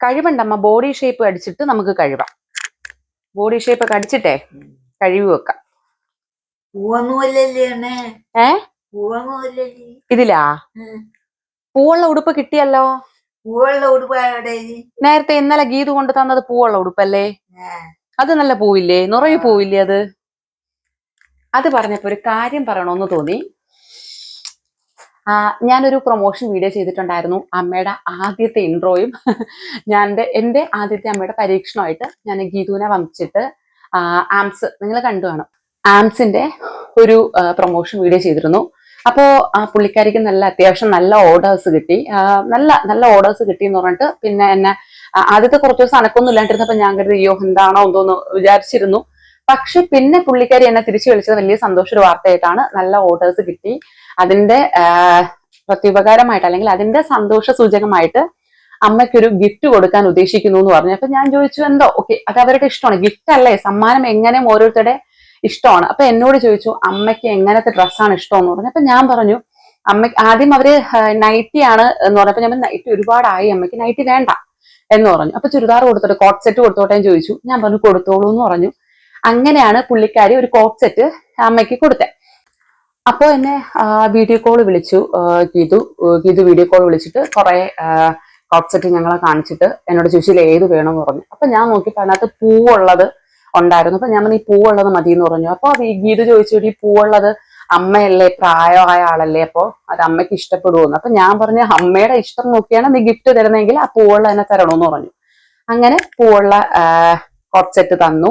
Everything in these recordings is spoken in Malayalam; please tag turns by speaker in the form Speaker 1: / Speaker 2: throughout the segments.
Speaker 1: കഴിവണ്ടമ്മ? ബോഡി ഷേപ്പ് അടിച്ചിട്ട് നമുക്ക് കഴിവാം ബോഡി ഷേപ്പ് ഒക്കെ അടിച്ചിട്ടേ കഴുകി വെക്കാം. ഏ? ഇതിലാ. പൂവുള്ള ഉടുപ്പ് കിട്ടിയല്ലോ?
Speaker 2: പൂവുള്ള ഉടുപ്പ്
Speaker 1: നേരത്തെ ഇന്നലെ ഗീത് കൊണ്ട് തന്നത് പൂവുള്ള ഉടുപ്പല്ലേ? അത് നല്ല പൂവില്ലേ? നിറയെ പൂവില്ലേ അത്? അത് പറഞ്ഞപ്പോ ഒരു കാര്യം പറയണമെന്ന് തോന്നി. ഞാനൊരു പ്രൊമോഷൻ വീഡിയോ ചെയ്തിട്ടുണ്ടായിരുന്നു. അമ്മയുടെ ആദ്യത്തെ ഇൻട്രോയും ഞാൻ എന്റെ ആദ്യത്തെ അമ്മയുടെ പരീക്ഷണമായിട്ട് ഞാൻ ഗീതുവിനെ വമിച്ചിട്ട് ആംസ് നിങ്ങൾ കണ്ടു കാണും. ആംസിന്റെ ഒരു പ്രൊമോഷൻ വീഡിയോ ചെയ്തിരുന്നു. അപ്പോൾ ആ പുള്ളിക്കാരിക്ക് നല്ല അത്യാവശ്യം നല്ല ഓർഡേഴ്സ് കിട്ടി. നല്ല നല്ല ഓർഡേഴ്സ് കിട്ടി എന്ന് പറഞ്ഞിട്ട് പിന്നെ എന്നെ ആദ്യത്തെ കുറച്ച് ദിവസം അനക്കൊന്നും ഇല്ലാണ്ടിരുന്നപ്പോൾ ഞാൻ കരുതി അയ്യോ എന്താണോ എന്തോന്ന് വിചാരിച്ചിരുന്നു. പക്ഷെ പിന്നെ പുള്ളിക്കാരി എന്നെ തിരിച്ചു വിളിച്ചത് വലിയ സന്തോഷ ഒരു വാർത്തയായിട്ടാണ്. നല്ല ഓർഡേഴ്സ് കിട്ടി. അതിന്റെ പ്രത്യുപകാരമായിട്ട് അല്ലെങ്കിൽ അതിന്റെ സന്തോഷ സൂചകമായിട്ട് അമ്മയ്ക്കൊരു ഗിഫ്റ്റ് കൊടുക്കാൻ ഉദ്ദേശിക്കുന്നു എന്ന് പറഞ്ഞു. അപ്പൊ ഞാൻ ചോദിച്ചു എന്തോ? ഓക്കെ അത് അവരുടെ ഇഷ്ടമാണ്. ഗിഫ്റ്റ് അല്ലേ? സമ്മാനം എങ്ങനെയും ഓരോരുത്തരുടെ ഇഷ്ടമാണ്. അപ്പൊ എന്നോട് ചോദിച്ചു അമ്മയ്ക്ക് എങ്ങനത്തെ ഡ്രസ്സാണ് ഇഷ്ടം എന്ന് പറഞ്ഞു. അപ്പൊ ഞാൻ പറഞ്ഞു അമ്മ ആദ്യം അവർ നൈറ്റി ആണ് എന്ന് പറഞ്ഞപ്പോ ഞാൻ നൈറ്റി ഒരുപാടായി അമ്മയ്ക്ക് നൈറ്റി വേണ്ട. എന്ന് പറഞ്ഞു. അപ്പൊ ചുരിദാർ കൊടുത്തോട്ടെ കോട്ട് സെറ്റ് കൊടുത്തോട്ടെ ചോദിച്ചു. ഞാൻ പറഞ്ഞു കൊടുത്തോളൂ എന്ന് പറഞ്ഞു. അങ്ങനെയാണ് പുള്ളിക്കാരി ഒരു കോട്ട് സെറ്റ് അമ്മയ്ക്ക് കൊടുത്തത് അപ്പോൾ എന്നെ വീഡിയോ കോൾ വിളിച്ചു ഗീതു ഗീതു വീഡിയോ കോൾ വിളിച്ചിട്ട് കുറെ കോപ്സെറ്റ് ഞങ്ങളെ കാണിച്ചിട്ട് എന്നോട് ചോദിച്ചു ഏത് വേണമെന്ന് പറഞ്ഞു. അപ്പൊ ഞാൻ നോക്കിയപ്പോൾ അതിനകത്ത് പൂവുള്ളത് ഉണ്ടായിരുന്നു. അപ്പൊ ഞാൻ ഈ പൂവുള്ളത് മതി എന്ന് പറഞ്ഞു. അപ്പൊ ഈ ഗീതു ചോദിച്ചു ഈ പൂവുള്ളത് അമ്മയല്ലേ? പ്രായമായ ആളല്ലേ? അപ്പോൾ അത് അമ്മയ്ക്ക് ഇഷ്ടപ്പെടുമെന്ന് അപ്പൊ ഞാൻ പറഞ്ഞു അമ്മയുടെ ഇഷ്ടം നോക്കിയാണ് നീ ഗിഫ്റ്റ് തരുന്നെങ്കിൽ ആ പൂവുള്ള എന്നെ തരണമെന്ന് പറഞ്ഞു. അങ്ങനെ പൂവുള്ള കോപ്സെറ്റ് സെറ്റ് തന്നു.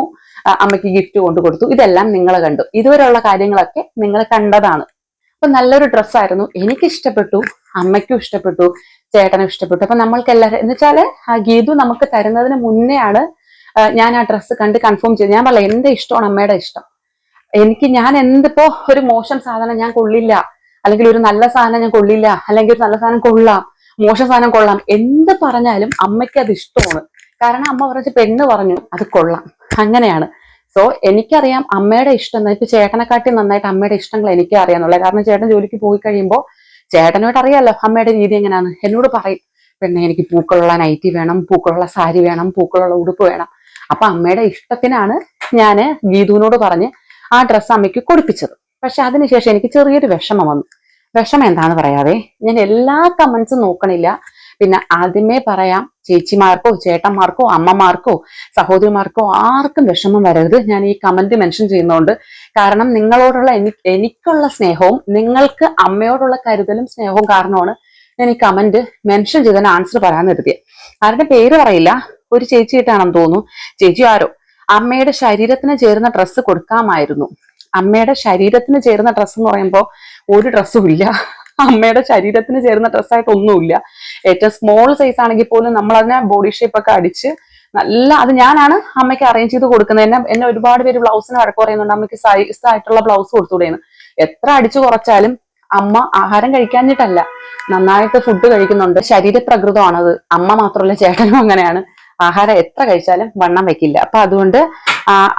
Speaker 1: അമ്മയ്ക്ക് ഗിഫ്റ്റ് കൊണ്ട് കൊടുത്തു. ഇതെല്ലാം നിങ്ങൾ കണ്ടു. ഇതുവരെയുള്ള കാര്യങ്ങളൊക്കെ നിങ്ങൾ കണ്ടതാണ്. അപ്പൊ നല്ലൊരു ഡ്രസ്സായിരുന്നു എനിക്ക് ഇഷ്ടപ്പെട്ടു അമ്മയ്ക്കും ഇഷ്ടപ്പെട്ടു ചേട്ടനും ഇഷ്ടപ്പെട്ടു. അപ്പൊ നമ്മൾക്ക് എല്ലാവരും എന്ന് വെച്ചാൽ ഗീതു നമുക്ക് തരുന്നതിന് മുന്നെയാണ് ഞാൻ ആ ഡ്രസ്സ് കണ്ട് കൺഫേം ചെയ്തു ഞാൻ പറയാം എന്റെ ഇഷ്ടമാണ് അമ്മയുടെ ഇഷ്ടം. എനിക്ക് ഞാൻ എന്തിപ്പോ ഒരു മോശം സാധനം ഞാൻ കൊള്ളില്ല. അല്ലെങ്കിൽ ഒരു നല്ല സാധനം ഞാൻ കൊള്ളില്ല. അല്ലെങ്കിൽ ഒരു നല്ല സാധനം കൊള്ളാം. മോശം സാധനം കൊള്ളാം. എന്ത് പറഞ്ഞാലും അമ്മയ്ക്ക് അത് ഇഷ്ടമാണ്. കാരണം അമ്മ പറഞ്ഞ പെണ്ണ് പറഞ്ഞു അത് കൊള്ളാം. അങ്ങനെയാണ്. സോ എനിക്കറിയാം അമ്മയുടെ ഇഷ്ടം ഇപ്പൊ ചേട്ടനെക്കാട്ടി നന്നായിട്ട് അമ്മയുടെ ഇഷ്ടങ്ങൾ എനിക്ക് അറിയാന്നുള്ളത് കാരണം ചേട്ടൻ ജോലിക്ക് പോയി കഴിയുമ്പോൾ ചേട്ടനോട് അറിയാലോ അമ്മയുടെ രീതി എങ്ങനെയാണ്. എന്നോട് പറയും പിന്നെ എനിക്ക് പൂക്കളുള്ള നൈറ്റി വേണം പൂക്കളുള്ള സാരി വേണം പൂക്കളുള്ള ഉടുപ്പ് വേണം. അപ്പൊ അമ്മയുടെ ഇഷ്ടത്തിനാണ് ഞാൻ ഗീതുവിനോട് പറഞ്ഞ് ആ ഡ്രസ്സ് അമ്മയ്ക്ക് കൊടുപ്പിച്ചത്. പക്ഷെ അതിനുശേഷം എനിക്ക് ചെറിയൊരു വിഷമം വന്നു. വിഷമം എന്താണെന്ന് പറയാതെ ഞാൻ എല്ലാ കമന്റ്സും നോക്കണില്ല. പിന്നെ ആദ്യമേ പറയാം ചേച്ചിമാർക്കോ ചേട്ടന്മാർക്കോ അമ്മമാർക്കോ സഹോദരിമാർക്കോ ആർക്കും വിഷമം വരരുത്. ഞാൻ ഈ കമന്റ് മെൻഷൻ ചെയ്യുന്നതുകൊണ്ട് കാരണം നിങ്ങളോടുള്ള എനി എനിക്കുള്ള സ്നേഹവും നിങ്ങൾക്ക് അമ്മയോടുള്ള കരുതലും സ്നേഹവും കാരണമാണ് ഞാൻ ഈ കമന്റ് മെൻഷൻ ചെയ്തതിന് ആൻസർ പറയാൻ നിർത്തിയത് ആരുടെ പേര് പറയില്ല. ഒരു ചേച്ചിയിട്ടാണെന്ന് തോന്നുന്നു. ചേച്ചി ആരോ? അമ്മയുടെ ശരീരത്തിന് ചേരുന്ന ഡ്രസ്സ് കൊടുക്കാമായിരുന്നു. അമ്മയുടെ ശരീരത്തിന് ചേരുന്ന ഡ്രസ്സ് എന്ന് പറയുമ്പോൾ ഒരു ഡ്രസ്സും ഇല്ല. അമ്മയുടെ ശരീരത്തിന് ചേരുന്ന ഡ്രസ്സായിട്ട് ഒന്നുമില്ല. ഏറ്റവും സ്മോൾ സൈസ് ആണെങ്കിൽ പോലും നമ്മൾ അതിനെ ബോഡി ഷേപ്പ് ഒക്കെ അടിച്ച് നല്ല അത് ഞാനാണ് അമ്മയ്ക്ക് അറേഞ്ച് ചെയ്ത് കൊടുക്കുന്നത്. എന്നെ എന്നെ ഒരുപാട് പേര് ബ്ലൗസിന് വഴക്ക് പറയുന്നുണ്ട്. അമ്മയ്ക്ക് സൈസ് ആയിട്ടുള്ള ബ്ലൗസ് കൊടുത്തുകൂടെയെന്ന് എത്ര അടിച്ചു കുറച്ചാലും അമ്മ ആഹാരം കഴിക്കാഞ്ഞിട്ടല്ല നന്നായിട്ട് ഫുഡ് കഴിക്കുന്നുണ്ട്. ശരീരപ്രകൃതമാണത്. അമ്മ മാത്രമല്ല ചേട്ടനും അങ്ങനെയാണ്. ആഹാരം എത്ര കഴിച്ചാലും വണ്ണം വെക്കില്ല. അപ്പൊ അതുകൊണ്ട്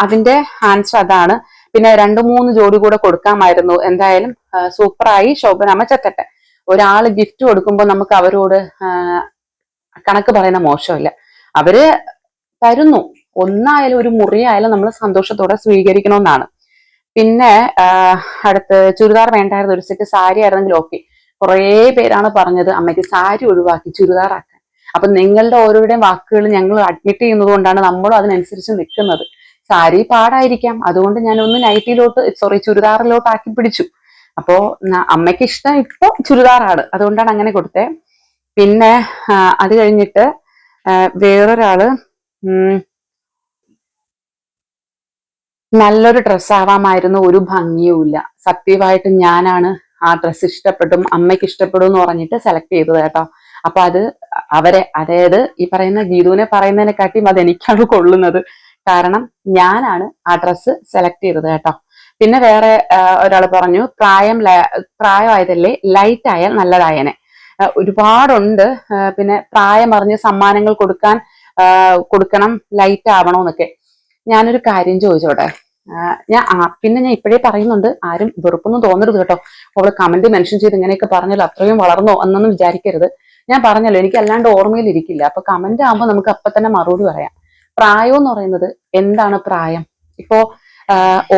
Speaker 1: അതിന്റെ ആൻസർ അതാണ്. പിന്നെ രണ്ടു മൂന്ന് ജോഡി കൂടെ കൊടുക്കാമായിരുന്നു. എന്തായാലും സൂപ്പറായി. ശോഭനാമ ചെത്തട്ടെ ഒരാൾ ഗിഫ്റ്റ് കൊടുക്കുമ്പോൾ നമുക്ക് അവരോട് കണക്ക് പറയുന്ന മോശമില്ല. അവർ തരുന്നു. ഒന്നായാലും ഒരു മുറിയായാലും നമ്മൾ സന്തോഷത്തോടെ സ്വീകരിക്കണമെന്നാണ്. പിന്നെ അടുത്ത് ചുരിദാർ വേണ്ടായിരുന്നു. ഒരു സെറ്റ് സാരി ആയിരുന്നെങ്കിൽ ഓക്കെ കുറേ പേരാണ് പറഞ്ഞത് അമ്മയ്ക്ക് സാരി ഒഴിവാക്കി ചുരിദാർ ആക്കാൻ അപ്പൊ നിങ്ങളുടെ ഓരോരുടെയും വാക്കുകൾ ഞങ്ങൾ അഡ്മിറ്റ് ചെയ്യുന്നത് കൊണ്ടാണ് നമ്മളും അതിനനുസരിച്ച് നിൽക്കുന്നത്. സാരി പാടായിരിക്കാം. അതുകൊണ്ട് ഞാൻ ഒന്ന് നൈറ്റിയിലോട്ട് സോറി ചുരിദാറിലോട്ട് ആക്കി പിടിച്ചു. അപ്പോ അമ്മയ്ക്ക് ഇഷ്ടം ഇപ്പൊ ചുരിദാറാണ്. അതുകൊണ്ടാണ് അങ്ങനെ കൊടുത്തേ. പിന്നെ അത് കഴിഞ്ഞിട്ട് വേറൊരാൾ നല്ലൊരു ഡ്രസ്സ് ആവാമായിരുന്നു ഒരു ഭംഗിയുമില്ല. സത്യമായിട്ട് ഞാനാണ് ആ ഡ്രസ്സ് ഇഷ്ടപ്പെട്ടും അമ്മയ്ക്ക് ഇഷ്ടപ്പെടും എന്ന് പറഞ്ഞിട്ട് സെലക്ട് ചെയ്തത് കേട്ടോ. അപ്പൊ അത് അവരെ അതായത് ഈ പറയുന്ന ഗീതുവിനെ പറയുന്നതിനെക്കാട്ടിയും അത് എനിക്കാണ് കൊള്ളുന്നത്. കാരണം ഞാനാണ് ആ ഡ്രസ്സ് സെലക്ട് ചെയ്തത് കേട്ടോ. പിന്നെ വേറെ ഒരാൾ പറഞ്ഞു പ്രായം പ്രായമായതല്ലേ ലൈറ്റ് ആയാൽ നല്ലതായനെ. ഒരുപാടുണ്ട് പിന്നെ പ്രായം അറിഞ്ഞ് സമ്മാനങ്ങൾ കൊടുക്കാൻ കൊടുക്കണം ലൈറ്റ് ആവണമെന്നൊക്കെ ഞാനൊരു കാര്യം ചോദിച്ചോട്ടെ? ഞാൻ പിന്നെ ഞാൻ ഇപ്പോഴേ പറയുന്നുണ്ട് ആരും വെറുപ്പൊന്നും തോന്നരുത് കേട്ടോ. അവൾ കമന്റ് മെൻഷൻ ചെയ്ത് ഇങ്ങനെയൊക്കെ പറഞ്ഞാൽ അത്രയും വളർന്നോ എന്നൊന്നും വിചാരിക്കരുത്. ഞാൻ പറഞ്ഞല്ലോ എനിക്ക് അല്ലാണ്ട് ഓർമ്മയിൽ ഇരിക്കില്ല അപ്പൊ കമന്റ് ആകുമ്പോൾ നമുക്ക് അപ്പൊ തന്നെ മറുപടി പറയാം. പ്രായം എന്ന് പറയുന്നത് എന്താണ് പ്രായം? ഇപ്പോ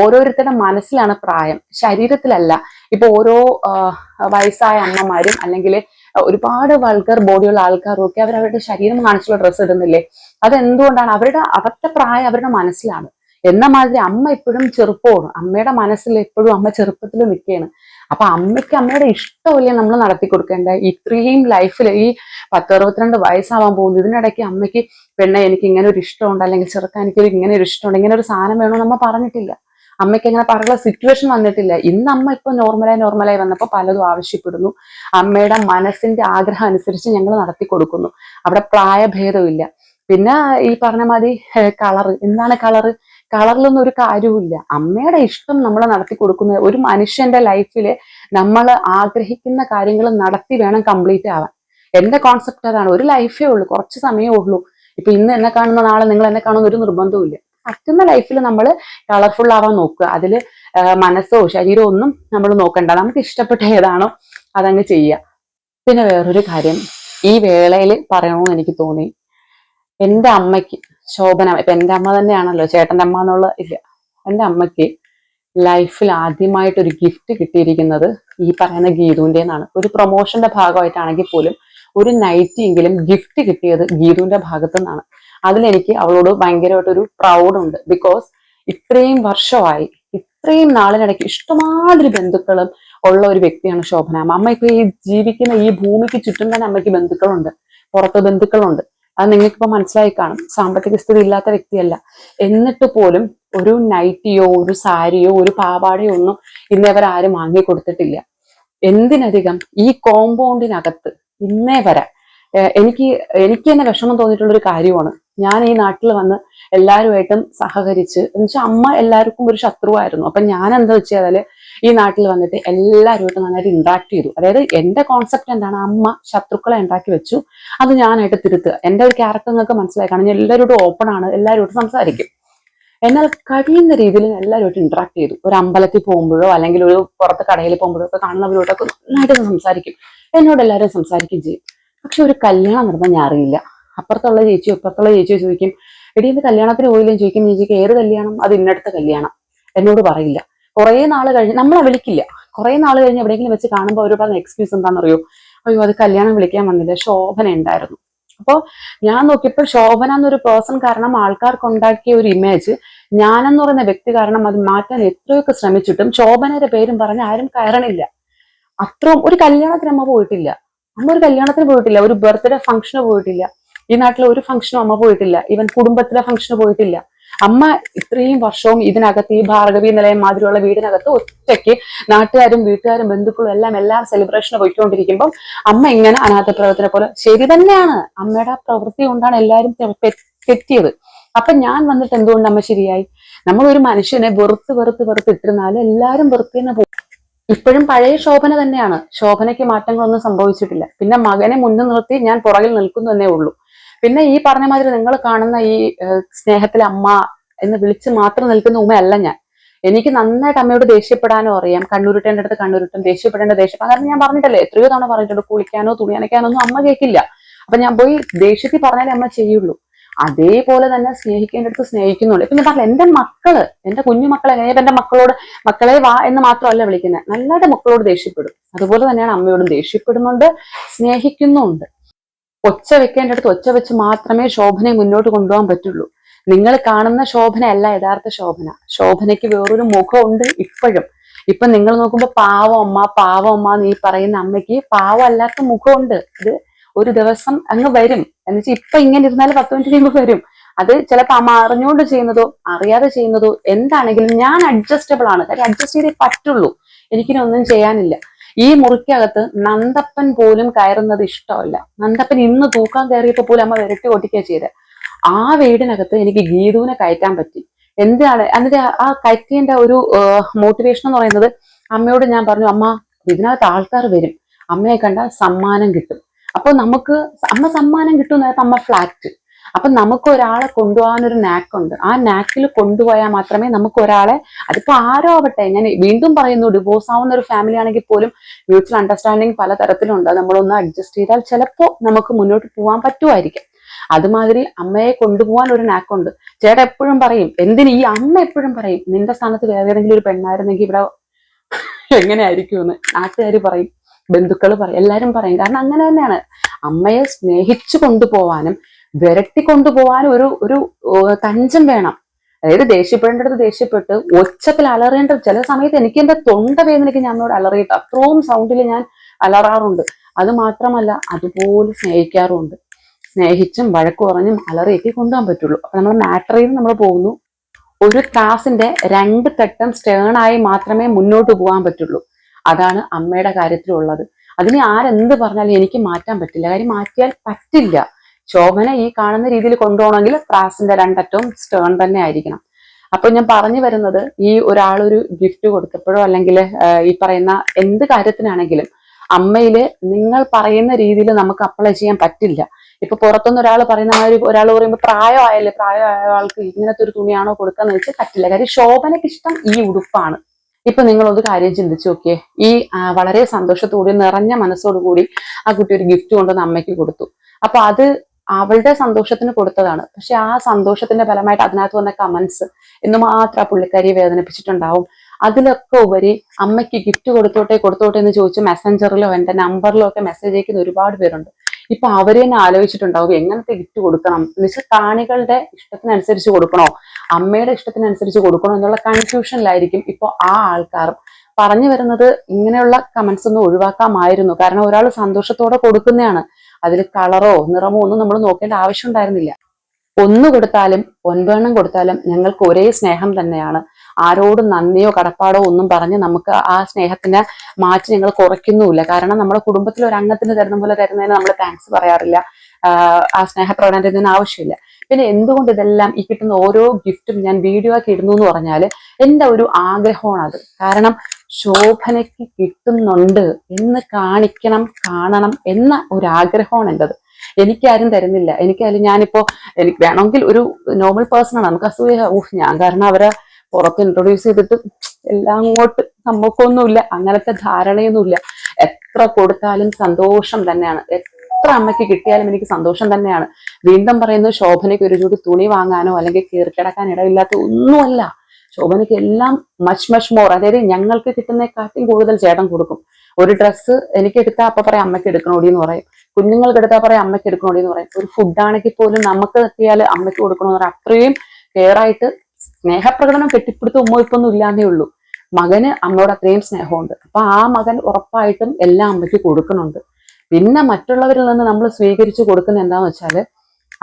Speaker 1: ഓരോരുത്തരുടെ മനസ്സിലാണ് പ്രായം. ശരീരത്തിലല്ല. ഇപ്പൊ ഓരോ വയസ്സായ അമ്മമാരും അല്ലെങ്കിൽ ഒരുപാട് വൾഗർ ബോഡിയുള്ള ആൾക്കാരും ഒക്കെ അവർ അവരുടെ ശരീരം കാണിച്ചുള്ള ഡ്രസ്സ് ഇടുന്നില്ലേ? അതെന്തുകൊണ്ടാണ്? അവരുടെ അവരുടെ പ്രായം അവരുടെ മനസ്സിലാണ്. എന്ന മാതിരി അമ്മ എപ്പോഴും ചെറുപ്പമാണ്. അമ്മയുടെ മനസ്സിൽ എപ്പോഴും അമ്മ ചെറുപ്പത്തിൽ നിൽക്കുകയാണ്. അപ്പൊ അമ്മയ്ക്ക് അമ്മയുടെ ഇഷ്ടമല്ലേ നമ്മൾ നടത്തി കൊടുക്കേണ്ട ഇത്രയും ലൈഫിൽ ഈ പത്ത് അറുപത്തിരണ്ട് വയസ്സാവാൻ പോകുന്നു. ഇതിനിടയ്ക്ക് അമ്മയ്ക്ക് പെണ്ണെ എനിക്ക് ഇങ്ങനെ ഒരു ഇഷ്ടമുണ്ട്. അല്ലെങ്കിൽ ചെറുക്കാൻ എനിക്കൊരു ഇങ്ങനെ ഒരു ഇഷ്ടമുണ്ട്. ഇങ്ങനെ ഒരു സാധനം വേണമെന്ന് അമ്മ പറഞ്ഞിട്ടില്ല. അമ്മയ്ക്ക് അങ്ങനെ പറയാനുള്ള സിറ്റുവേഷൻ വന്നിട്ടില്ല. ഇന്ന് അമ്മ ഇപ്പൊ നോർമലായി നോർമലായി വന്നപ്പോൾ പലതും ആവശ്യപ്പെടുന്നു. അമ്മയുടെ മനസ്സിന്റെ ആഗ്രഹം അനുസരിച്ച് ഞങ്ങൾ നടത്തി കൊടുക്കുന്നു. അവിടെ പ്രായഭേദമില്ല. പിന്നെ ഈ പറഞ്ഞ മാതിരി കളറ് എന്താണ് കളറ് കളറിലൊന്നും ഒരു കാര്യവുമില്ല. അമ്മയുടെ ഇഷ്ടം നമ്മൾ നടത്തി കൊടുക്കുന്നത് ഒരു മനുഷ്യന്റെ ലൈഫിൽ നമ്മൾ ആഗ്രഹിക്കുന്ന കാര്യങ്ങൾ നടത്തി വേണം കംപ്ലീറ്റ് ആവാൻ. എന്റെ കോൺസെപ്റ്റ് അതാണ്. ഒരു ലൈഫേ ഉള്ളൂ. കുറച്ച് സമയമേ ഉള്ളൂ. ഇപ്പൊ ഇന്ന് എന്നെ കാണുന്ന നാളെ നിങ്ങൾ എന്നെ കാണുന്ന ഒരു നിർബന്ധവുമില്ല. പറ്റുന്ന ലൈഫിൽ നമ്മൾ കളർഫുൾ ആവാൻ നോക്കുക. അതിൽ മനസ്സോ ശരീരമോ ഒന്നും നമ്മൾ നോക്കണ്ട. നമുക്ക് ഇഷ്ടപ്പെട്ട ഏതാണോ അതങ്ങ് ചെയ്യുക. പിന്നെ വേറൊരു കാര്യം. ഈ വേളയിൽ പറയണമെന്ന് എനിക്ക് തോന്നി. എന്റെ അമ്മയ്ക്ക് ശോഭന. ഇപ്പൊ എന്റെ അമ്മ തന്നെയാണല്ലോ. ചേട്ടന്റെ അമ്മ എന്നുള്ള ഇല്ല. എന്റെ അമ്മയ്ക്ക് ലൈഫിൽ ആദ്യമായിട്ട് ഒരു ഗിഫ്റ്റ് കിട്ടിയിരിക്കുന്നത് ഈ പറയുന്ന ഗീതുവിന്റെന്നാണ്. ഒരു പ്രൊമോഷന്റെ ഭാഗമായിട്ടാണെങ്കിൽ പോലും ഒരു നൈറ്റി എങ്കിലും ഗിഫ്റ്റ് കിട്ടിയത് ഗീതുവിന്റെ ഭാഗത്തു നിന്നാണ് അതിലെനിക്ക് അവളോട് ഭയങ്കരമായിട്ടൊരു പ്രൗഡുണ്ട് ബിക്കോസ് ഇത്രയും വർഷമായി ഇത്രയും നാളിനിടയ്ക്ക് ഇഷ്ടമാതിരി ബന്ധുക്കളും ഉള്ള ഒരു വ്യക്തിയാണ് ശോഭന. അമ്മ ഇപ്പൊ ഈ ജീവിക്കുന്ന ഈ ഭൂമിക്ക് ചുറ്റും തന്നെ അമ്മയ്ക്ക് ബന്ധുക്കളുണ്ട്. പുറത്ത് ബന്ധുക്കളുണ്ട്. അത് നിങ്ങൾക്ക് ഇപ്പൊ മനസ്സിലായി കാണും. സാമ്പത്തിക സ്ഥിതി ഇല്ലാത്ത വ്യക്തിയല്ല. എന്നിട്ട് പോലും ഒരു നൈറ്റിയോ ഒരു സാരിയോ ഒരു പാവാടയോ ഒന്നും ഇന്നേവരെ ആരും വാങ്ങി കൊടുത്തിട്ടില്ല. എന്തിനധികം ഈ കോമ്പൗണ്ടിനകത്ത് ഇന്നേ വരെ എനിക്ക് എനിക്ക് തന്നെ വിഷമം തോന്നിയിട്ടുള്ള ഒരു കാര്യമാണ്. ഞാൻ ഈ നാട്ടിൽ വന്ന് എല്ലാവരുമായിട്ടും സഹകരിച്ച് എന്നുവെച്ചാൽ അമ്മ എല്ലാവർക്കും ഒരു ശത്രുവായിരുന്നു. അപ്പൊ ഞാൻ എന്താ വെച്ചാൽ ഈ നാട്ടിൽ വന്നിട്ട് എല്ലാവരുമായിട്ട് നന്നായിട്ട് ഇന്ററാക്ട് ചെയ്തു. അതായത് എന്റെ കോൺസെപ്റ്റ് എന്താണ്? അമ്മ ശത്രുക്കളെ ഉണ്ടാക്കി വെച്ചു. അത് ഞാനായിട്ട് തിരുത്തുക. എന്റെ ഒരു ക്യാരക്ടർ നിങ്ങൾക്ക് മനസ്സിലായി കാണും. ഞാൻ എല്ലാവരോടും ഓപ്പൺ ആണ്. എല്ലാവരോടും സംസാരിക്കും. എന്നാൽ കഴിയുന്ന രീതിയിൽ എല്ലാവരുമായിട്ട് ഇന്ററാക്ട് ചെയ്തു. ഒരു അമ്പലത്തിൽ പോകുമ്പോഴോ അല്ലെങ്കിൽ ഒരു പുറത്ത് കടയിൽ പോകുമ്പോഴോ ഒക്കെ കാണുന്നവരോടൊക്കെ നന്നായിട്ട് സംസാരിക്കും. എന്നോട് എല്ലാവരും സംസാരിക്കും ചെയ്യും. പക്ഷെ ഒരു കല്യാണം നടന്നാൽ ഞാൻ അറിയില്ല. അപ്പുറത്തുള്ള ചേച്ചിയോ ഇപ്പുറത്തുള്ള ചേച്ചിയോ ചോദിക്കും എടി ഇന്ന് കല്യാണത്തിന് പോയില്ലെന്ന് ചോദിക്കും ചേച്ചിക്ക് ഏത് കല്യാണം? അത് ഇന്നടുത്ത കല്യാണം. എന്നോട് പറയില്ല. കുറേ നാൾ കഴിഞ്ഞ് നമ്മളെ വിളിക്കില്ല. കുറെ നാൾ കഴിഞ്ഞ് എവിടെയെങ്കിലും വെച്ച് കാണുമ്പോൾ അവർ പറഞ്ഞ എക്സ്ക്യൂസ് എന്താണെന്നറിയോ അയ്യോ അത് കല്യാണം വിളിക്കാൻ വന്നില്ല ശോഭന ഉണ്ടായിരുന്നു. അപ്പോൾ ഞാൻ നോക്കിയപ്പോൾ ശോഭന എന്നൊരു പേഴ്സൺ കാരണം ആൾക്കാർക്ക് ഉണ്ടാക്കിയ ഒരു ഇമേജ് ഞാനെന്ന് പറയുന്ന വ്യക്തി കാരണം അത് മാറ്റാൻ എത്രയൊക്കെ ശ്രമിച്ചിട്ടും ശോഭനയുടെ പേരും പറഞ്ഞ് ആരും കയറണില്ല. അത്രയും ഒരു കല്യാണത്തിന് അമ്മ പോയിട്ടില്ല. അമ്മ ഒരു കല്യാണത്തിന് പോയിട്ടില്ല ഒരു ബർത്ത്ഡേ ഫംഗ്ഷന് പോയിട്ടില്ല. ഈ നാട്ടിലെ ഒരു ഫംഗ്ഷനും അമ്മ പോയിട്ടില്ല. ഈവൻ കുടുംബത്തിലെ ഫംഗ്ഷന് പോയിട്ടില്ല. അമ്മ ഇത്രയും വർഷവും ഇതിനകത്ത് ഈ ഭാർഗവി നിലയം മാതിരിയുള്ള വീടിനകത്ത് ഒറ്റയ്ക്ക് നാട്ടുകാരും വീട്ടുകാരും ബന്ധുക്കളും എല്ലാം എല്ലാം സെലിബ്രേഷന് പോയിക്കൊണ്ടിരിക്കുമ്പോൾ അമ്മ ഇങ്ങനെ അനാഥ പ്രവർത്തനെ പോലെ ശരി തന്നെയാണ്. അമ്മയുടെ പ്രവൃത്തി കൊണ്ടാണ് എല്ലാവരും തെറ്റിയത് അപ്പൊ ഞാൻ വന്നിട്ട് എന്തുകൊണ്ട് അമ്മ ശരിയായി? നമ്മൾ ഒരു മനുഷ്യനെ വെറുത്ത് വെറുത്ത് വെറുത്ത് ഇട്ടിരുന്നാലും എല്ലാവരും വെറുത്ത് തന്നെ പോകും. ഇപ്പോഴും പഴയ ശോഭന തന്നെയാണ്. ശോഭനയ്ക്ക് മാറ്റങ്ങളൊന്നും സംഭവിച്ചിട്ടില്ല. പിന്നെ മകനെ മുന്നിൽ നിർത്തി ഞാൻ പുറകിൽ നിൽക്കുന്നു എന്നേ ഉള്ളൂ. പിന്നെ ഈ പറഞ്ഞ മാതിരി നിങ്ങൾ കാണുന്ന ഈ സ്നേഹത്തിലെ അമ്മ എന്ന് വിളിച്ച് മാത്രം നിൽക്കുന്ന ഉമ്മയല്ല ഞാൻ. എനിക്ക് നന്നായിട്ട് അമ്മയോട് ദേഷ്യപ്പെടാനോ അറിയാം. കണ്ണൂരിട്ടേന്റെ അടുത്ത് കണ്ണുരുട്ടും ദേഷ്യപ്പെടേണ്ട ദേഷ്യപ്പെടാൻ കാരണം ഞാൻ പറഞ്ഞിട്ടല്ലേ എത്രയോ തവണ പറഞ്ഞിട്ടുണ്ട് കുളിക്കാനോ തുണി നനയ്ക്കാനോ ഒന്നും അമ്മ കേൾക്കില്ല. അപ്പൊ ഞാൻ പോയി ദേഷ്യത്തിൽ പറഞ്ഞാലേ അമ്മ ചെയ്യുള്ളൂ. അതേപോലെ തന്നെ സ്നേഹിക്കേണ്ട അടുത്ത് സ്നേഹിക്കുന്നുണ്ട് ഇപ്പൊ ഞാൻ പറഞ്ഞു എന്റെ മക്കൾ എന്റെ കുഞ്ഞു മക്കൾ ഞാൻ എന്റെ മക്കളോട് മക്കളെ വാ എന്ന് മാത്രമല്ല വിളിക്കുന്നത് നല്ലതായിട്ട് മക്കളോട് ദേഷ്യപ്പെടും. അതുപോലെ തന്നെയാണ് അമ്മയോടും ദേഷ്യപ്പെടുന്നുണ്ട് സ്നേഹിക്കുന്നുണ്ട് ഒച്ച വെക്കേണ്ട അടുത്ത് ഒച്ച വെച്ച് മാത്രമേ ശോഭനയെ മുന്നോട്ട് കൊണ്ടുപോകാൻ പറ്റുള്ളൂ. നിങ്ങൾ കാണുന്ന ശോഭനയല്ല യഥാർത്ഥ ശോഭന. ശോഭനയ്ക്ക് വേറൊരു മുഖമുണ്ട് ഇപ്പോഴും. ഇപ്പൊ നിങ്ങൾ നോക്കുമ്പോൾ പാവം അമ്മ പാവം അമ്മ നീ പറയുന്ന അമ്മയ്ക്ക് പാവമല്ലാത്ത മുഖമുണ്ട്. ഇത് ഒരു ദിവസം അങ്ങ് വരും. എന്നുവെച്ചാൽ ഇപ്പൊ ഇങ്ങനെ ഇരുന്നാൽ പത്ത് മിനിറ്റ് കഴിയുമ്പോൾ വരും. അത് ചിലപ്പോൾ അമ്മ അറിഞ്ഞുകൊണ്ട് ചെയ്യുന്നതോ അറിയാതെ ചെയ്യുന്നതോ എന്താണെങ്കിലും ഞാൻ അഡ്ജസ്റ്റബിൾ ആണ്. കാര്യം അഡ്ജസ്റ്റ് ചെയ്തേ പറ്റുള്ളൂ. എനിക്കിനൊന്നും ചെയ്യാനില്ല. ഈ മുറിക്കകത്ത് നന്ദപ്പൻ പോലും കയറുന്നത് ഇഷ്ടമല്ല. നന്ദപ്പൻ ഇന്ന് തൂക്കാൻ കയറിയപ്പോൾ പോലും അമ്മ വിരട്ടി ഓട്ടിക്കുക ചെയ്ത്. ആ വീടിനകത്ത് എനിക്ക് ഗീതുവിനെ കയറ്റാൻ പറ്റി. എന്താണ് എന്നിട്ട് ആ- കയറ്റിയന്റെ ഒരു മോട്ടിവേഷൻ എന്ന് പറയുന്നത് അമ്മയോട് ഞാൻ പറഞ്ഞു അമ്മ ഇതിനകത്ത് ആൾക്കാർ വരും. അമ്മയെ കണ്ടാൽ സമ്മാനം കിട്ടും. അപ്പൊ നമുക്ക് അമ്മ സമ്മാനം കിട്ടും എന്ന് അമ്മ ഫ്ലാറ്റ് അപ്പൊ നമുക്ക് ഒരാളെ കൊണ്ടുപോകാൻ ഒരു നാക്കുണ്ട്. ആ നാക്കിൽ കൊണ്ടുപോയാൽ മാത്രമേ നമുക്ക് ഒരാളെ അതിപ്പോ ആരോ ആവട്ടെ ഞാൻ വീണ്ടും പറയുന്നു ഡിവോഴ്സ് ആവുന്ന ഒരു ഫാമിലി ആണെങ്കിൽ പോലും മ്യൂച്വൽ അണ്ടർസ്റ്റാൻഡിങ് പല തരത്തിലുണ്ട് നമ്മളൊന്ന് അഡ്ജസ്റ്റ് ചെയ്താൽ ചിലപ്പോ നമുക്ക് മുന്നോട്ട് പോകാൻ പറ്റുമായിരിക്കും. അതുമാതിരി അമ്മയെ കൊണ്ടുപോകാൻ ഒരു നാക്കുണ്ട്. ചേട്ടാ എപ്പോഴും പറയും എന്തിന് ഈ അമ്മ എപ്പോഴും പറയും നിന്റെ സ്ഥാനത്ത് വേറെ ഏതെങ്കിലും ഒരു പെണ്ണായിരുന്നെങ്കിൽ ഇവിടെ എങ്ങനെയായിരിക്കും എന്ന് നാട്ടുകാർ പറയും ബന്ധുക്കൾ പറയും എല്ലാരും പറയും. കാരണം അങ്ങനെ തന്നെയാണ്. അമ്മയെ സ്നേഹിച്ചു കൊണ്ടുപോവാനും വിരട്ടി കൊണ്ടുപോകാൻ ഒരു ഒരു തഞ്ചം വേണം. അതായത് ദേഷ്യപ്പെടേണ്ടത് ദേഷ്യപ്പെട്ട് ഒച്ചത്തിൽ അലറേണ്ട ചില സമയത്ത് എനിക്ക് എന്റെ തൊണ്ട വേദനയ്ക്ക് ഞാൻ എന്നോട് അലറിയിട്ട് അത്രയും സൗണ്ടിൽ ഞാൻ അലറാറുണ്ട്. അത് മാത്രമല്ല അതുപോലെ സ്നേഹിക്കാറുമുണ്ട്. സ്നേഹിച്ചും വഴക്ക് പറഞ്ഞും അലറിയൊക്കെ കൊണ്ടുപോകാൻ പറ്റുള്ളൂ. അപ്പൊ നമ്മൾ മാറ്ററിയിൽ നമ്മൾ പോകുന്നു. ഒരു ക്ലാസിന്റെ രണ്ട് തട്ടം സ്റ്റേൺ ആയി മാത്രമേ മുന്നോട്ട് പോകാൻ പറ്റുള്ളൂ. അതാണ് അമ്മയുടെ കാര്യത്തിലുള്ളത്. അതിനെ ആരെന്ത് പറഞ്ഞാലും എനിക്ക് മാറ്റാൻ പറ്റില്ല. കാര്യം മാറ്റിയാൽ പറ്റില്ല. ശോഭന ഈ കാണുന്ന രീതിയിൽ കൊണ്ടുപോകണമെങ്കിൽ ത്രാസിന്റെ രണ്ടറ്റവും സ്റ്റേൺ തന്നെ ആയിരിക്കണം. അപ്പൊ ഞാൻ പറഞ്ഞു വരുന്നത് ഈ ഒരാളൊരു ഗിഫ്റ്റ് കൊടുത്തപ്പോഴോ അല്ലെങ്കിൽ ഈ പറയുന്ന എന്ത് കാര്യത്തിനാണെങ്കിലും അമ്മയിൽ നിങ്ങൾ പറയുന്ന രീതിയിൽ നമുക്ക് അപ്ലൈ ചെയ്യാൻ പറ്റില്ല. ഇപ്പൊ പുറത്തുനിന്ന് ഒരാൾ പറയുന്ന ഒരു ഒരാൾ പറയുമ്പോൾ പ്രായമായല്ലേ? പ്രായമായ ആൾക്ക് ഇങ്ങനത്തെ ഒരു തുണിയാണോ കൊടുക്കാന്ന് വെച്ചാൽ പറ്റില്ല. കാര്യം ശോഭനയ്ക്ക് ഇഷ്ടം ഈ ഉടുപ്പാണ്. ഇപ്പൊ ഒരു കാര്യം ചിന്തിച്ചു നോക്കിയേ. ഈ വളരെ സന്തോഷത്തോടെ നിറഞ്ഞ മനസ്സോടുകൂടി ആ കുട്ടി ഒരു ഗിഫ്റ്റ് കൊണ്ടുവന്ന് അമ്മയ്ക്ക് കൊടുത്തു. അപ്പൊ അത് അവളുടെ സന്തോഷത്തിന് കൊടുത്തതാണ്. പക്ഷെ ആ സന്തോഷത്തിന്റെ ഫലമായിട്ട് അതിനകത്ത് വന്ന കമന്റ്സ് എന്ന് മാത്രം ആ പുള്ളിക്കാരിയെ വേദനിപ്പിച്ചിട്ടുണ്ടാവും. അതിലൊക്കെ ഉപരി അമ്മയ്ക്ക് ഗിഫ്റ്റ് കൊടുത്തോട്ടെ കൊടുത്തോട്ടെ എന്ന് ചോദിച്ച് മെസ്സഞ്ചറിലോ എന്റെ നമ്പറിലോ ഒക്കെ മെസ്സേജ് അയക്കുന്ന ഒരുപാട് പേരുണ്ട്. ഇപ്പൊ അവർ തന്നെ ആലോചിച്ചിട്ടുണ്ടാവും എങ്ങനത്തെ ഗിഫ്റ്റ് കൊടുക്കണം? എന്ന് വെച്ചാൽ കാണികളുടെ ഇഷ്ടത്തിനനുസരിച്ച് കൊടുക്കണോ? അമ്മയുടെ ഇഷ്ടത്തിനനുസരിച്ച് കൊടുക്കണോ എന്നുള്ള കൺഫ്യൂഷനിലായിരിക്കും ഇപ്പോൾ ആ ആൾക്കാർ. പറഞ്ഞു വരുന്നത് ഇങ്ങനെയുള്ള കമന്റ്സ് ഒന്നും ഒഴിവാക്കാമായിരുന്നു. കാരണം ഒരാൾ സന്തോഷത്തോടെ കൊടുക്കുന്നതാണ്. അതിൽ കളറോ നിറമോ ഒന്നും നമ്മൾ നോക്കേണ്ട ആവശ്യം ഉണ്ടായിരുന്നില്ല. ഒന്ന് കൊടുത്താലും ഒൻപതെണ്ണം കൊടുത്താലും ഞങ്ങൾക്ക് ഒരേ സ്നേഹം തന്നെയാണ്. ആരോടും നന്ദിയോ കടപ്പാടോ ഒന്നും പറഞ്ഞ് നമുക്ക് ആ സ്നേഹത്തിന് മാറ്റി ഞങ്ങൾ കുറയ്ക്കുന്നുമില്ല. കാരണം നമ്മുടെ കുടുംബത്തിൽ ഒരു അംഗത്തിന് തരുന്ന പോലെ തരുന്നതിന് നമ്മൾ താങ്ക്സ് പറയാറില്ല. ആ സ്നേഹപ്രകടനത്തിന് ആവശ്യമില്ല. പിന്നെ എന്തുകൊണ്ട് ഇതെല്ലാം ഈ കിട്ടുന്ന ഓരോ ഗിഫ്റ്റും ഞാൻ വീഡിയോ ആക്കി ഇടുന്നു എന്ന് പറഞ്ഞാൽ എന്റെ ഒരു ആഗ്രഹമാണ് അത് കാരണം ശോഭനയ്ക്ക് കിട്ടുന്നുണ്ട് എന്ന് കാണിക്കണം കാണണം എന്ന ഒരു ആഗ്രഹമാണ് എന്റെത്. എനിക്കാരും തരുന്നില്ല. എനിക്കായാലും ഞാനിപ്പോ എനിക്ക് വേണമെങ്കിൽ ഒരു നോർമൽ പേഴ്സണാണ് നമുക്ക് അസൂയ ഊഹ് ഞാൻ കാരണം അവരെ പുറത്ത് ഇൻട്രൊഡ്യൂസ് ചെയ്തിട്ട് എല്ലാം അങ്ങോട്ട് നമുക്കൊന്നുമില്ല അങ്ങനത്തെ ധാരണയൊന്നുമില്ല. എത്ര കൊടുത്താലും സന്തോഷം തന്നെയാണ്. എത്ര അമ്മയ്ക്ക് കിട്ടിയാലും എനിക്ക് സന്തോഷം തന്നെയാണ്. വീണ്ടും പറയുന്നത് ശോഭനയ്ക്ക് ഒരു ചൂട് തുണി വാങ്ങാനോ അല്ലെങ്കിൽ കീറിക്കിടക്കാൻ ഇടയില്ലാത്ത ഒന്നുമല്ല. ശോഭനയ്ക്ക് എല്ലാം മച്ച് മച്ച് മോർ അതായത് ഞങ്ങൾക്ക് കിട്ടുന്നതിനെക്കാട്ടും കൂടുതൽ ചേട്ടൻ കൊടുക്കും. ഒരു ഡ്രസ്സ് എനിക്ക് എടുത്താൽ അപ്പൊ പറയാം അമ്മയ്ക്ക് എടുക്കണോടി എന്ന് പറയും. കുഞ്ഞുങ്ങൾക്ക് എടുത്താൽ പറയാം അമ്മയ്ക്ക് എടുക്കണോടി എന്ന് പറയും. ഒരു ഫുഡാണെങ്കിൽ പോലും നമുക്ക് എത്തിയാൽ അമ്മയ്ക്ക് കൊടുക്കണമെന്ന് പറയാം. അത്രയും കെയർ ആയിട്ട് സ്നേഹപ്രകടനം കെട്ടിപ്പിടുത്ത ഉമ്മയിപ്പൊന്നും ഇല്ലാന്നേ ഉള്ളൂ. മകന് അമ്മയോട് അത്രയും സ്നേഹമുണ്ട്. അപ്പൊ ആ മകൻ ഉറപ്പായിട്ടും എല്ലാം അമ്മയ്ക്ക് കൊടുക്കുന്നുണ്ട്. പിന്നെ മറ്റുള്ളവരിൽ നിന്ന് നമ്മൾ സ്വീകരിച്ചു കൊടുക്കുന്ന എന്താന്ന് വെച്ചാൽ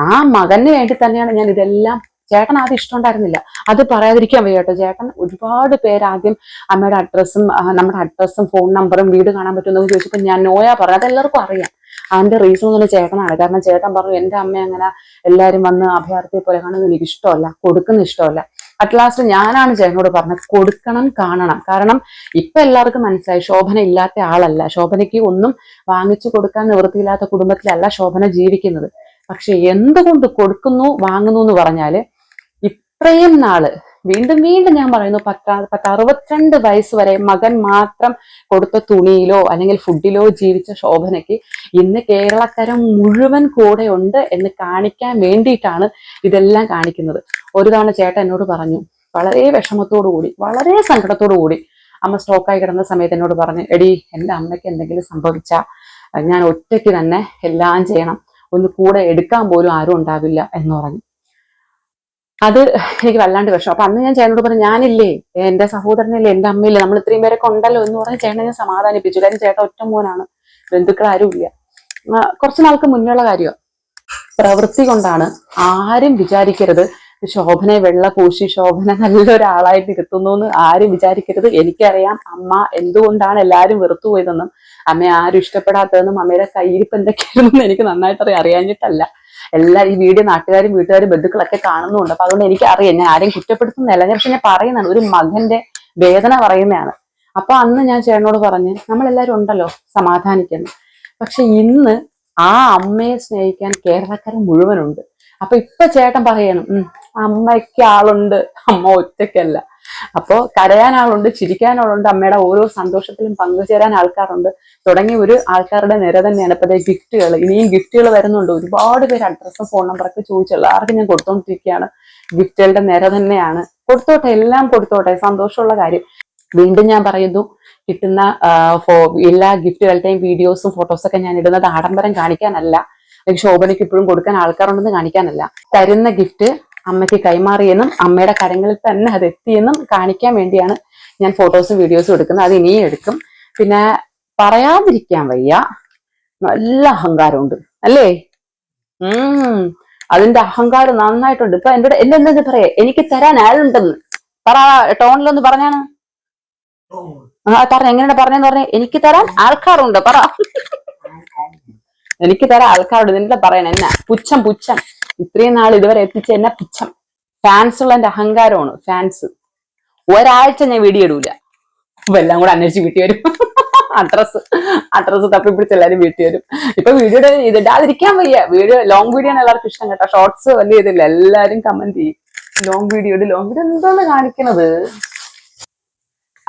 Speaker 1: ആ മകന് വേണ്ടി തന്നെയാണ് ഞാൻ ഇതെല്ലാം ചേട്ടൻ ആദ്യം ഇഷ്ടമുണ്ടായിരുന്നില്ല അത് പറയാതിരിക്കാൻ വയ്യ കേട്ടോ. ചേട്ടൻ ഒരുപാട് പേര് ആദ്യം അമ്മയുടെ അഡ്രസ്സും നമ്മുടെ അഡ്രസ്സും ഫോൺ നമ്പറും വീട് കാണാൻ പറ്റുമെന്ന് ചോദിച്ചപ്പോൾ ഞാൻ നോയാ പറഞ്ഞു അതെല്ലാവർക്കും അറിയാം. അതിന്റെ റീസൺ എന്ന് പറഞ്ഞാൽ ചേട്ടനാണ്. കാരണം ചേട്ടൻ പറഞ്ഞു എന്റെ അമ്മ അങ്ങനെ എല്ലാവരും വന്ന് അഭയാർത്ഥിയെ പോലെ കാണുന്നത് എനിക്ക് ഇഷ്ടമല്ല കൊടുക്കുന്ന ഇഷ്ടമല്ല. അറ്റ് ലാസ്റ്റ് ഞാനാണ് ചേട്ടനോട് പറഞ്ഞത് കൊടുക്കണം കാണണം. കാരണം ഇപ്പൊ എല്ലാവർക്കും മനസ്സിലായി ശോഭന ഇല്ലാത്ത ആളല്ല. ശോഭനയ്ക്ക് ഒന്നും വാങ്ങിച്ചു കൊടുക്കാൻ നിവൃത്തിയില്ലാത്ത കുടുംബത്തിലല്ല ശോഭന ജീവിക്കുന്നത്. പക്ഷെ എന്തുകൊണ്ട് കൊടുക്കുന്നു വാങ്ങുന്നു എന്ന് പറഞ്ഞാൽ ഇത്രയും നാൾ വീണ്ടും വീണ്ടും ഞാൻ പറയുന്നു പത്താ പത്ത് അറുപത്തിരണ്ട് വയസ്സ് വരെ മകൻ മാത്രം കൊടുത്ത തുണിയിലോ അല്ലെങ്കിൽ ഫുഡിലോ ജീവിച്ച ശോഭനയ്ക്ക് ഇന്ന് കേരളക്കരം മുഴുവൻ കൂടെ ഉണ്ട് എന്ന് കാണിക്കാൻ വേണ്ടിയിട്ടാണ് ഇതെല്ലാം കാണിക്കുന്നത്. ഒരു തവണ ചേട്ടൻ എന്നോട് പറഞ്ഞു വളരെ വിഷമത്തോടു കൂടി വളരെ സങ്കടത്തോടു കൂടി അമ്മ സ്റ്റോക്കായി കിടന്ന സമയത്ത് എന്നോട് പറഞ്ഞു എടി എന്റെ അമ്മയ്ക്ക് എന്തെങ്കിലും സംഭവിച്ച ഞാൻ ഒറ്റയ്ക്ക് തന്നെ എല്ലാം ചെയ്യണം. ഒന്ന് കൂടെ എടുക്കാൻ പോലും ആരും ഉണ്ടാവില്ല എന്ന് പറഞ്ഞു. അത് എനിക്ക് വല്ലാണ്ട് വിഷം അപ്പൊ അന്ന് ഞാൻ ചേട്ടനോട് പറഞ്ഞു ഞാനില്ലേ എന്റെ സഹോദരനില്ലേ എന്റെ അമ്മയില്ലേ നമ്മൾ ഇത്രയും പേരൊക്കെ ഉണ്ടല്ലോ എന്ന് പറഞ്ഞ് ചേട്ടനെ ഞാൻ സമാധാനിപ്പിച്ചു. കാര്യം ചേട്ടൻ ഒറ്റ മോനാണ്. ബന്ധുക്കൾ ആരും ഇല്ല. ആ, കുറച്ച് നാൾക്ക് മുന്നുള്ള കാര്യമാണ് പ്രവൃത്തി കൊണ്ടാണ് ആരും വിചാരിക്കരുത് ശോഭനെ വെള്ള പൂശി ശോഭന നല്ലൊരാളായിട്ട് ഇരുത്തുന്നു എന്ന് ആരും വിചാരിക്കരുത്. എനിക്കറിയാം അമ്മ എന്തുകൊണ്ടാണ് എല്ലാവരും വെറുത്തു പോയതെന്നും അമ്മയെ ആരും ഇഷ്ടപ്പെടാത്തതെന്നും അമ്മയുടെ കയ്യിരിപ്പ് എന്തൊക്കെയാണെന്നും എനിക്ക് നന്നായിട്ട് അറിയാഞ്ഞിട്ടല്ല. എല്ലാ ഈ വീഡിയോ നാട്ടുകാരും വീട്ടുകാരും ബന്ധുക്കളൊക്കെ കാണുന്നുണ്ട്. അപ്പൊ അതുകൊണ്ട് എനിക്ക് അറിയാം ഞാൻ ആരെയും കുറ്റപ്പെടുത്തുന്നില്ല ഞാൻ പക്ഷെ ഞാൻ പറയുന്നതാണ്. ഒരു മകന്റെ വേദന പറയുന്നതാണ്. അപ്പൊ അന്ന് ഞാൻ ചേട്ടനോട് പറഞ്ഞ് നമ്മളെല്ലാവരും ഉണ്ടല്ലോ സമാധാനിക്കുന്നു പക്ഷെ ഇന്ന് ആ അമ്മയെ സ്നേഹിക്കാൻ കേരളക്കാരൻ മുഴുവനുണ്ട്. അപ്പൊ ഇപ്പൊ ചേട്ടൻ പറയണം അമ്മയ്ക്ക് ആളുണ്ട്. അമ്മ ഒറ്റയ്ക്കല്ല. അപ്പോ കരയാൻ ആളുണ്ട് ചിരിക്കാൻ ആളുണ്ട് അമ്മയുടെ ഓരോ സന്തോഷത്തിലും പങ്കുചേരാൻ ആൾക്കാരുണ്ട്. തുടങ്ങി ഒരു ആൾക്കാരുടെ നിര തന്നെയാണ് ഇപ്പൊ ഗിഫ്റ്റുകൾ ഇനിയും ഗിഫ്റ്റുകൾ വരുന്നുണ്ട്. ഒരുപാട് പേര് അഡ്രസ്സും ഫോൺ നമ്പറൊക്കെ ചോദിച്ചുള്ളൂ ആർക്കും ഞാൻ കൊടുത്തോണ്ടിരിക്കുകയാണ് ഗിഫ്റ്റുകളുടെ നിര തന്നെയാണ്. കൊടുത്തോട്ടെ എല്ലാം കൊടുത്തോട്ടെ. സന്തോഷമുള്ള കാര്യം. വീണ്ടും ഞാൻ പറയുന്നു കിട്ടുന്ന എല്ലാ ഗിഫ്റ്റുകളുടെയും വീഡിയോസും ഫോട്ടോസൊക്കെ ഞാൻ ഇടുന്നത് ആഡംബരം കാണിക്കാനല്ല. ശോഭനയ്ക്ക് ഇപ്പോഴും കൊടുക്കാൻ ആൾക്കാരുണ്ടെന്ന് കാണിക്കാനല്ല. തരുന്ന ഗിഫ്റ്റ് അമ്മയ്ക്ക് കൈമാറിയെന്നും അമ്മയുടെ കരങ്ങളിൽ തന്നെ അത് എത്തിയെന്നും കാണിക്കാൻ വേണ്ടിയാണ് ഞാൻ ഫോട്ടോസും വീഡിയോസും എടുക്കുന്നത്. അത് ഇനിയും എടുക്കും. പിന്നെ പറയാതിരിക്കാൻ വയ്യ. നല്ല അഹങ്കാരമുണ്ട്. അല്ലേ? ഉം. അതിന്റെ അഹങ്കാരം നന്നായിട്ടുണ്ട്. ഇപ്പൊ എന്റെ എന്റെ എന്താ പറയാ? എനിക്ക് തരാൻ ആളുണ്ടെന്ന് പറ ടോണിലൊന്ന് പറഞ്ഞാണ്. ആ പറഞ്ഞ എങ്ങനെയാണ് പറഞ്ഞെന്ന് പറഞ്ഞ എനിക്ക് തരാൻ ആൾക്കാരുണ്ട്. പറ. എനിക്ക് തരാൻ ആൾക്കാരുണ്ട്. നിന്റെ പറയണ. എന്നാ? പുച്ഛം പുച്ഛം. ഇത്രയും നാൾ ഇതുവരെ എത്തിച്ച എന്നെ പുച്ഛം. ഫാൻസ് ഉള്ള എന്റെ അഹങ്കാരമാണ് ഫാൻസ് ഒരാഴ്ച ഞാൻ വീഡിയോ ഇടൂല. എല്ലാം കൂടെ അന്വേഷിച്ച് വീട്ടിൽ വരും. അഡ്രസ് അഡ്രസ് തപ്പിപ്പിടിച്ച് എല്ലാവരും വീട്ടിൽ വരും. ഇപ്പൊ വീഡിയോ ഇതിടാതിരിക്കാൻ വയ്യ. വീഡിയോ ലോങ് വീഡിയോ ആണ് എല്ലാവർക്കും ഇഷ്ടം കേട്ടോ. ഷോർട്സ് വലിയ ഇതില്ല. എല്ലാരും കമന്റ് ചെയ്യും. ലോങ് വീഡിയോ ലോങ് വീഡിയോ എന്താണ് കാണിക്കണത്?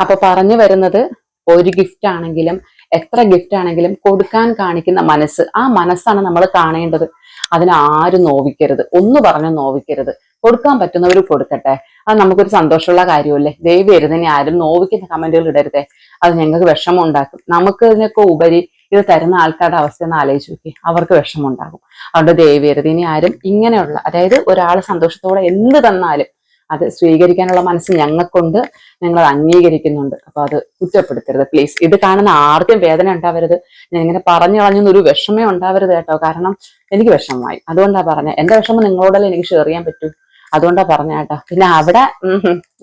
Speaker 1: അപ്പൊ പറഞ്ഞു വരുന്നത് ഒരു ഗിഫ്റ്റ് ആണെങ്കിലും എത്ര ഗിഫ്റ്റ് ആണെങ്കിലും കൊടുക്കാൻ കാണിക്കുന്ന മനസ്സ്. ആ മനസ്സാണ് നമ്മൾ കാണേണ്ടത്. അതിനെ ആരും നോവിക്കരുത്. ഒന്ന് പറഞ്ഞു നോവിക്കരുത്. കൊടുക്കാൻ പറ്റുന്നവർ കൊടുക്കട്ടെ. അത് നമുക്കൊരു സന്തോഷമുള്ള കാര്യമല്ലേ? ദൈവം ഇരുന്നിനെ ആരും നോവിക്കുന്ന കമന്റുകൾ ഇടരുതേ. അത് ഞങ്ങൾക്ക് വിഷമം ഉണ്ടാക്കും നമുക്ക് ഇതിനൊക്കെ ഉപരി ഇത് തരുന്ന ആൾക്കാരുടെ അവസ്ഥ ഒന്ന് ആലോചിച്ച് നോക്കി അവർക്ക് വിഷമം ഉണ്ടാകും അതുകൊണ്ട് ദൈവരുത് ഇനി ആരും ഇങ്ങനെയുള്ള അതായത് ഒരാൾ സന്തോഷത്തോടെ എന്ത് തന്നാലും അത് സ്വീകരിക്കാനുള്ള മനസ്സ് ഞങ്ങൾക്കുണ്ട് ഞങ്ങൾ അംഗീകരിക്കുന്നുണ്ട് അപ്പൊ അത് കുറ്റപ്പെടുത്തരുത് പ്ലീസ് ഇത് കാണുന്ന ആർക്കും വേദന ഉണ്ടാവരുത് ഞാൻ ഇങ്ങനെ പറഞ്ഞു കളഞ്ഞൊന്നും ഒരു വിഷമേ ഉണ്ടാവരുത് കേട്ടോ കാരണം എനിക്ക് വിഷമമായി അതുകൊണ്ടാ പറഞ്ഞത് എന്റെ വിഷമം നിങ്ങളോടല്ലേ എനിക്ക് ഷെയർ ചെയ്യാൻ പറ്റൂ അതുകൊണ്ടാ പറഞ്ഞ കേട്ടോ പിന്നെ അവിടെ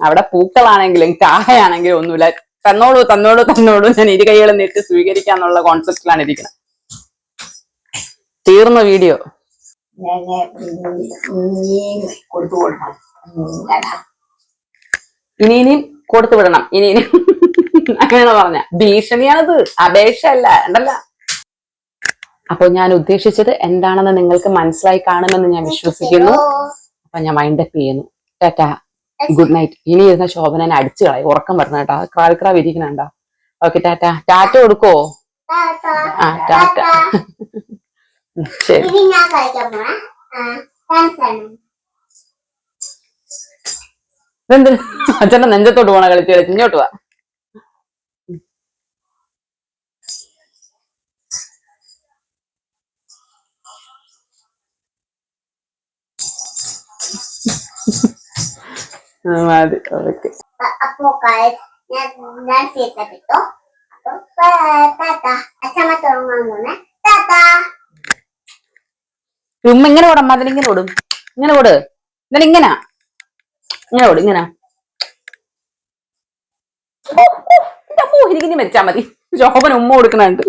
Speaker 1: അവിടെ പൂക്കളാണെങ്കിലും കാഹയാണെങ്കിലും ഒന്നുമില്ല തന്നോളൂ തന്നോളൂ തന്നോളൂ ഞാൻ ഇരു കൈകളും നീട്ടി സ്വീകരിക്കാന്നുള്ള കോൺസെപ്റ്റിലാണ് ഇരിക്കുന്നത് തീർന്ന വീഡിയോ
Speaker 2: കൊടുത്തു കൊടുക്കണം
Speaker 1: ഇനി ഇനിയും കൊടുത്തു വിടണം. ഇനി അങ്ങനെയാണ് പറഞ്ഞ ഭീഷണിയാണത്. അപേക്ഷ അല്ല ഉണ്ടല്ല അപ്പൊ ഞാൻ ഉദ്ദേശിച്ചത് എന്താണെന്ന് നിങ്ങൾക്ക് മനസ്സിലായി കാണുമെന്ന് ഞാൻ വിശ്വസിക്കുന്നു. അപ്പൊ ഞാൻ മൈൻഡ് അപ്പ് ചെയ്യുന്നു. ടാറ്റാ. ഗുഡ് നൈറ്റ് ഇനി ഇരുന്ന ശോഭന അടിച്ചു കളയും. ഉറക്കം വരുന്ന കേട്ടോ. ക്രാവിക്രാവ് ഇരിക്കണുണ്ടോ? Okay tata. ടാറ്റ കൊടുക്കോ? ആ ടാറ്റ. ശരി. ഇതെന്ത്? അച്ഛന്റെ നെഞ്ചത്തോട്ട് പോണ കളിച്ച് കളിച്ച് ഇങ്ങോട്ട് വാ. മതി ഓക്കെ.
Speaker 3: അപ്പോ ഞാൻ ഞാൻ
Speaker 1: ഉമ്മ ഇങ്ങനെ ഓടാം മതിലിങ്ങനെ ഓടും. ഇങ്ങനെ ഓട്. എന്നാലിങ്ങനാ ഇങ്ങനെ? ഇങ്ങനെ ഓടും ഇങ്ങനെ. എനിക്ക് ഇനി മരിച്ചാ മതി. ശോഭന ഉമ്മ കൊടുക്കണുണ്ട്